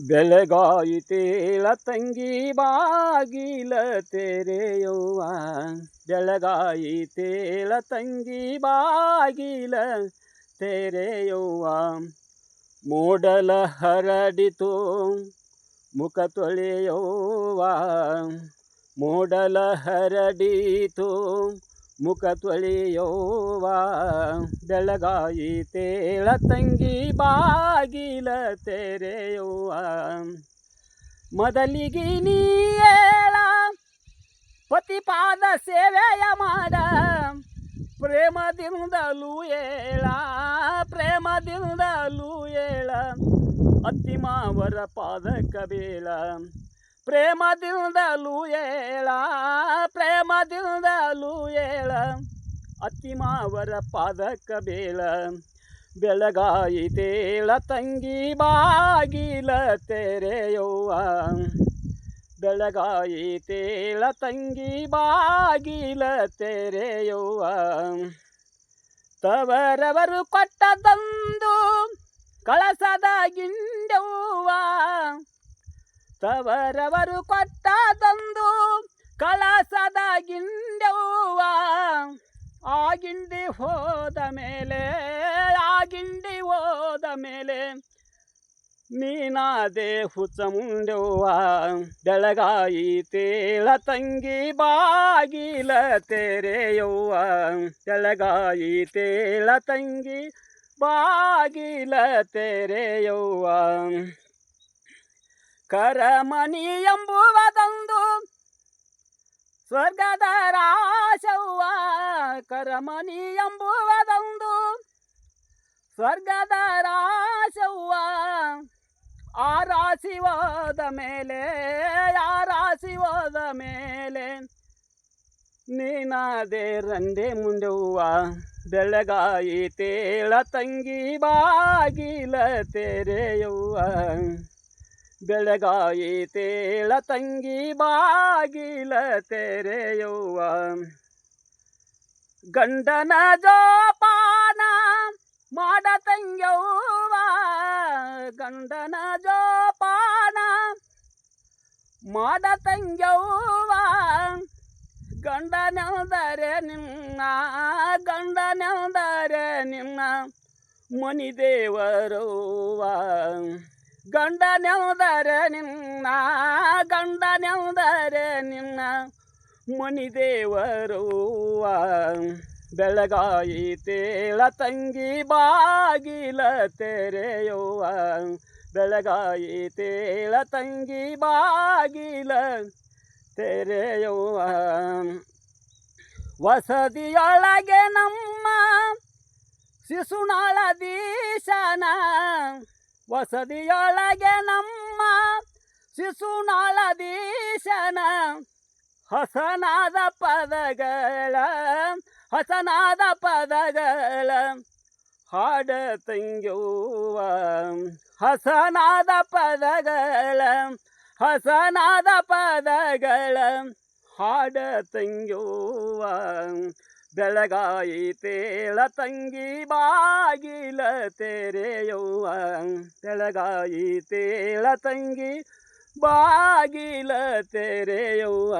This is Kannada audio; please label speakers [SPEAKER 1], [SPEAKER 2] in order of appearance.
[SPEAKER 1] ಬೆಳಗಾಯಿತೇಳ ತಂಗಿ ಬಾಗಿಲ ತೆರೆಯುವ. ಬೆಳಗಾಯಿತೇಳ ತಂಗಿ ಬಾಗಿಲ ತೆರೆಯುವ. ಮೂಡಲ ಹರಡಿತು ಮುಖ ತೊಳೆಯುವ. ಮೂಡಲ ಹರಡಿತು ಮುಖ ತೊಳೆಯೋವ ಬೆಳಗಾಯಿ ತೇಳ ತಂಗಿ ಬಾಗಿಲ ತೆರೆಯುವ. ಮೊದಲಿಗೆ ನೀಳ ಪತಿಪಾದ ಸೇವೆಯ ಮಾಡ, ಪ್ರೇಮದಿಂದಲೂ ಏಳ ಪ್ರೇಮದಿಂದಲೂ ಏಳ ಅತ್ತಿಮಾವರ ಪಾದಕ ಬೇಳ ಪ್ರೇಮದಿಂದಲೂ ಏಳ ಪ್ರೇಮದಿಂದಲೂ ಏಳ ಅತ್ತಿಮಾವರ ಪಾದಕ ಬೇಳ. ಬೆಳಗಾಯಿತೇಳ ತಂಗಿ ಬಾಗಿಲ ತೆರೆಯುವ ಬೆಳಗಾಯಿತೇಳ ತಂಗಿ ಬಾಗಿಲ ತೆರೆಯುವ ತವರವರು ಕೊಟ್ಟದಂದು ಕಳಸದ ಗಿಂಡವ್ವ. ತವರವರು ಕೊಟ್ಟದಂದು ಕಳಸದ ಆಗಿಂಡಿ ಹೋದ ಮೇಲೆ, ಆಗಿಂದಿ ಗಿಂಡಿ ಹೋದ ಮೇಲೆ. ನೀನಾದೆ ಹುಚ್ಚ ಬೆಳಗಾಯಿ ತೇಳ ತಂಗಿ ಬಾಗಿಲ ತೆರೆಯುವ ಬೆಳಗಾಯಿತೇಳ ತಂಗಿ ಬಾಗಿಲ ತೆರೆಯುವ ಕರಮಣಿ ಎಂಬುವುದೊಂದು ಸ್ವರ್ಗದ ರಾಶವ್ವ ಕರಮನಿ ಎಂಬುವುದೊಂದು. ಸ್ವರ್ಗದ ರಾಶವ್ವ ಆ ರಾಶಿ ಹೋದ ಮೇಲೆ, ಆ ರಾಶಿ ಹೋದ ಮೇಲೆ ನೀನಾದೆ ರಂಡೆ ಬೆಳಗಾಯಿ ತೇಳ ತಂಗಿ ಬಾಗಿಲ ತೆರೆಯುವ ಬೆಳಗಾಯಿತೇಳ ತಂಗಿ ಬಾಗಿಲ ತೆರೆಯುವ ಗಂಡನ ಜೋಪಾನ ಮಾಡ ತಂಗ್ಯವ್ವ. ಗಂಡನ ಜೋಪಾನ ಮಾಡ ತಂಗ್ಯವ್ವ. ಗಂಡನೆಂದರೆ ನಿನ್ನ ಗಂಡನೆಂದರೆ ನಿನ್ನ ಮನಿ ದೇವರವ್ವ ಗಂಡನೆಂದರೆ ನಿನ್ನ, ಗಂಡ ಗಂಡನೆಂದರೆ ನಿನ್ನ ಮನಿ ಬೆಳಗಾಯಿ ತೇಳ ತಂಗಿ ಬಾಗಿಲ ತೆರೆಯುವ. ಬೆಳಗಾಯಿತೇಳ ತಂಗಿ ಬಾಗಿಲ ತೆರೆಯುವ. ವಸದಿಯೊಳಗೆ ನಮ್ಮ ಶಿಶುನಾಳ ದೀಶನ ವಸತಿಯೊಳಗೆ ನಮ್ಮ ಶಿಶುನಾಳದೀಶನ ಹಸನಾದ ಪದಗಳ ಹಸನಾದ ಪದಗಳ ಹಾಡ ತಂಗ್ಯವ್ವ. ಹಸನಾದ ಪದಗಳ ಹಸನಾದ ಪದಗಳ ಹಾಡ ತಂಗ್ಯವ್ವ. ಬೆಳಗಾಯಿತೇಳ ತಂಗಿ ಬಾಗಿಲ ತೆರೆಯುವ ಬೆಳಗಾಯಿತೇಳ ತಂಗಿ ಬಾಗಿಲ ತೆರೆಯುವ